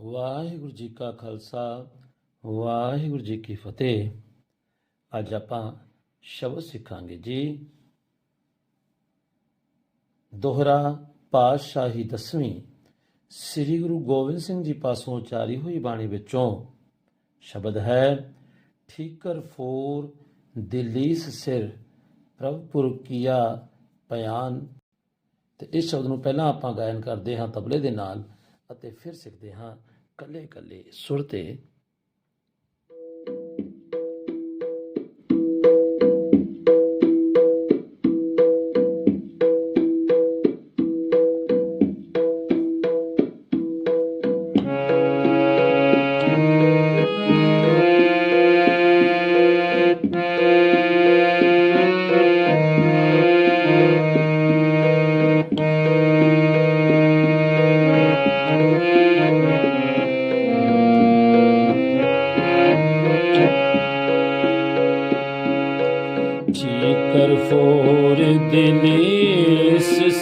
ਵਾਹਿਗੁਰੂ ਜੀ ਕਾ ਖਾਲਸਾ, ਵਾਹਿਗੁਰੂ ਜੀ ਕੀ ਫਤਿਹ। ਅੱਜ ਆਪਾਂ ਸ਼ਬਦ ਸਿੱਖਾਂਗੇ ਜੀ। ਦੋਹਰਾ ਪਾਤਸ਼ਾਹੀ ਦਸਵੀਂ, ਸ੍ਰੀ ਗੁਰੂ ਗੋਬਿੰਦ ਸਿੰਘ ਜੀ ਪਾਸੋਂ ਉਚਾਰੀ ਹੋਈ ਬਾਣੀ ਵਿੱਚੋਂ ਸ਼ਬਦ ਹੈ, ਠੀਕਰ ਫੋਰ ਦਿਲੀਸ ਸਿਰ ਪ੍ਰਭਪੁਰ ਕੀਆ ਪਿਆਨ ਤੇ ਇਸ ਸ਼ਬਦ ਨੂੰ ਪਹਿਲਾਂ ਆਪਾਂ ਗਾਇਨ ਕਰਦੇ ਹਾਂ ਤਬਲੇ ਦੇ ਨਾਲ। ਅਤੇ ਫਿਰ ਸਿੱਖਦੇ ਹਾਂ ਕੱਲੇ ਕੱਲੇ ਸੁਰ ਤੇ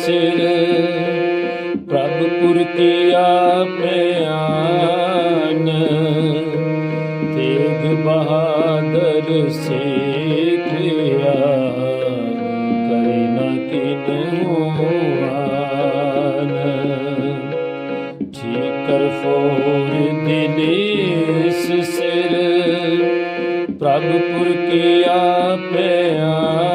ਦਿਨੇਸ ਸਿਰ ਪ੍ਰਭਪੁਰ ਕੀਆ ਪਿਆਨ ਤੇਗ ਬਹਾਦਰ ਸੇਖਿਆ ਕਰੇ ਨਾ ਕਿਨਹੂ ਆਨ। ਠੀਕਰ ਫੋਰ ਦਿਨੇਸ ਸਿਰ ਪ੍ਰਭਪੁਰ ਕੀਆ ਪਿਆਨ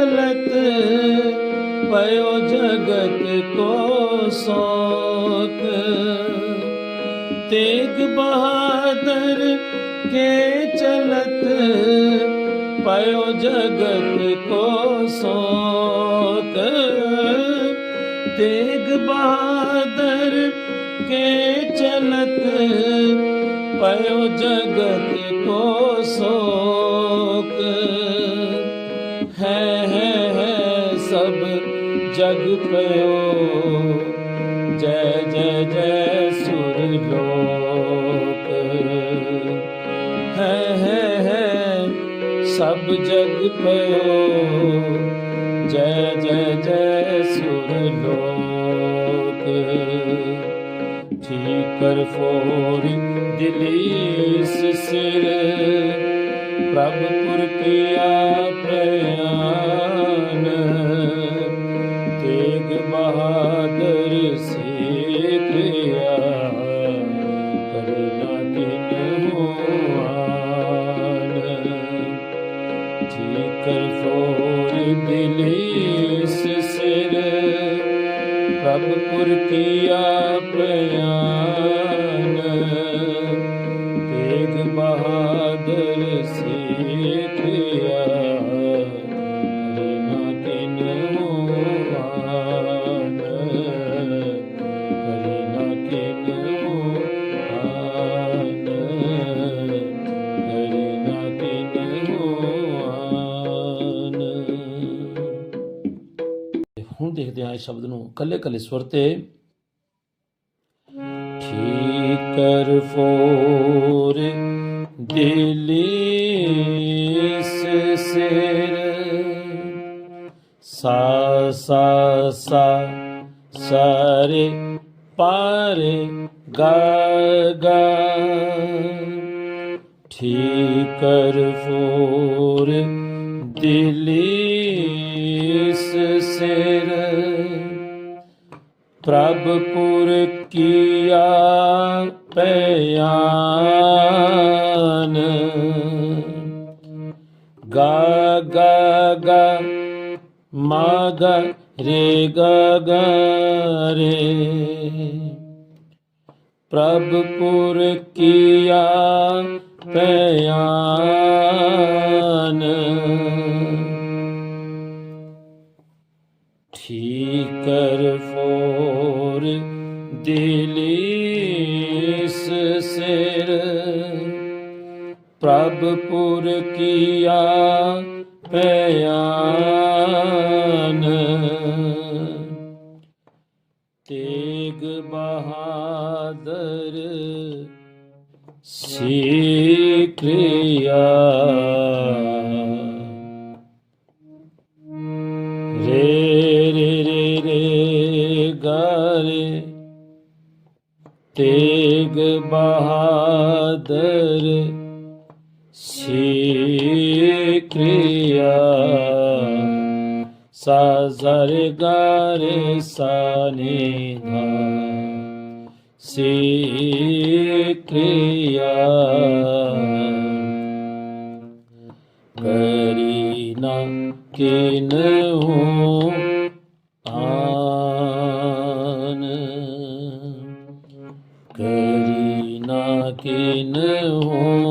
चलत पयो जगत को शौक तेग बहादुर के चलत पयो जगत को शौक तेग बहादुर के चलत पयो जगत को शोक ਹੈ ਹੈ ਸਭ ਜਗ ਪਇਓ ਜੈ ਜੈ ਜੈ ਸੁਰ ਲੋਕ ਹੈ ਹੈ ਹੈ ਸਭ ਜਗ ਪਇਓ ਜੈ ਜੈ ਜੈ ਸੁਰ ਲੋਕ ਠੀਕਰ ਫੋਰ ਦਿਲੀ ਸਿਰ ਪ੍ਰਭ ਪੁਰ ਪਿਆ ਪ੍ਰਭ ਠੀਕਰ ਫੋਰ ਦਿਲੀਸ ਸਿਰ ਪ੍ਰਭਪੁਰ ਕੀਆ ਪ੍ਰਯਾਨ ਤੇਗ ਬਹਾਦਰ ਸੇਖਿਆ ਸ਼ਬਦ ਨੂੰ ਕੱਲੇ ਕੱਲੇ ਸਵਰ ਤੇ ਠੀਕਰ ਫੋਰ ਦਿਲੀਸ ਸਿਰ। ਸਾ ਸਾ ਸਾ, ਸਾਰੇ ਪਾਰੇ ਗਾ ਗਾ। ਠੀਕਰ ਫੋਰ ਦਿਲੀਸ ਸਿਰ। ਪ੍ਰਭ ਪੁਰ ਕੀਆ ਪਿਆਨ ਗਾ ਗਾ ਗਾ ਮਾ ਗਾ ਰੇ, ਗਾ ਗਾ, ਰੇ। ਪ੍ਰਭ ਪੁਰ ਕੀਆ ਪਿਆਨ ਪ੍ਰਭ ਪੁਰ ਕੀਆ ਪਿਆਨ ਤੇਗ ਬਹਾਦਰ ਸਿਕਰਿਆ ਰੇ ਰੇ ਰੇ ਰੇ ਗਾਰੇ। ਤੇਗ ਬਹਾਦਰ शिक्रिया सा जरि गरि सनि धा शिक्रिया करी न किन हूँ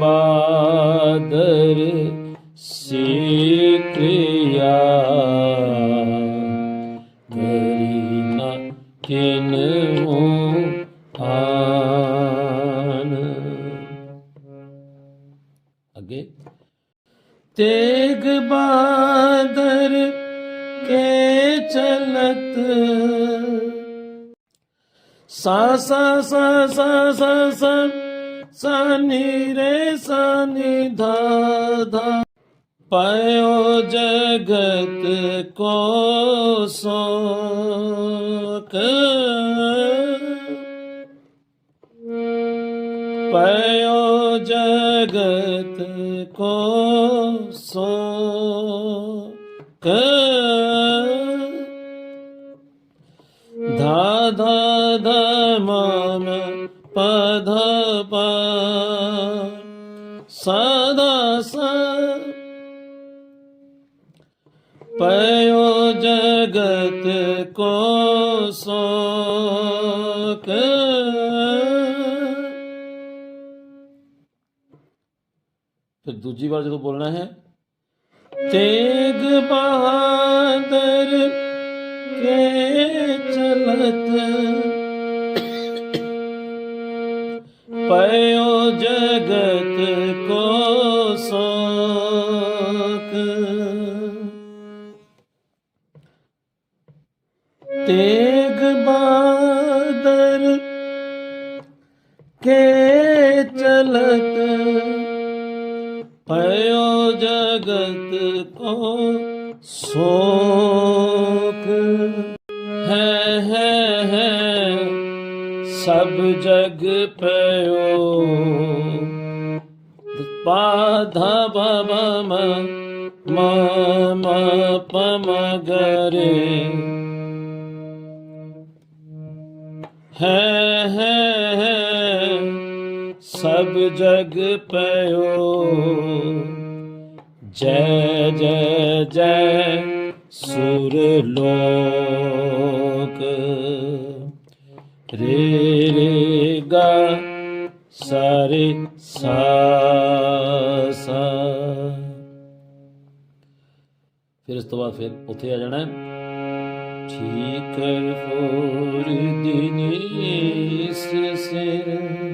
ਬਾਦਰ ਸਿਕਰਿਆ ਕਰੀਨਾ ਕਿਨਹੂ ਆਨ। ਅੱਗੇ। ਤੇਗ ਬਾਦਰ ਕੇ ਚਲਤ। ਸਾ ਸਾ ਸਾ ਸਾ ਸਾ ਸਨੀ ਰੇ ਸਨੀ ਨੀ ਧਾ ਪਇਓ ਜਗਤ ਕੋ ਸੋਕ ਪਇਓ ਜਗਤ ਕੋ ਸੋਕ ਧਾ ਧਾ ਧਾ ਮਮ ਪਧ ਪ ਸਦਾ ਸ ਪਇਓ ਜਗਤ ਕੋ ਸੋਕ ਫਿਰ ਦੂਜੀ ਵਾਰ ਜਦੋਂ ਬੋਲਣਾ ਹੈ ਤੇਗ ਬਹਾਦਰ ਕੇ ਚਲਤ ਚਲਤ ਪਇਓ ਜਗਤ ਕੋ ਸੋਕ ਹੈ ਹੈ ਹੈ ਸਭ ਜਗ ਪਇਓ ਪਾਧਾ ਬਾਬਾ ਮ ਮ ਮ ਪ ਹੈ ਸਭ ਜਗ ਪਇਓ। ਜੈ ਜੈ ਜੈ ਸੁਰ ਲੋਕ। ਰੇ ਰੇ ਗਾ ਸਾਰੇ ਸਾ ਸਾ ਫਿਰ ਇਸ ਤੋਂ ਬਾਅਦ ਫਿਰ ਉੱਥੇ ਆ ਜਾਣਾ। ਠੀਕ ਠੀਕਰ ਫੋਰ ਦਿਨੀਸ ਸਿਰ।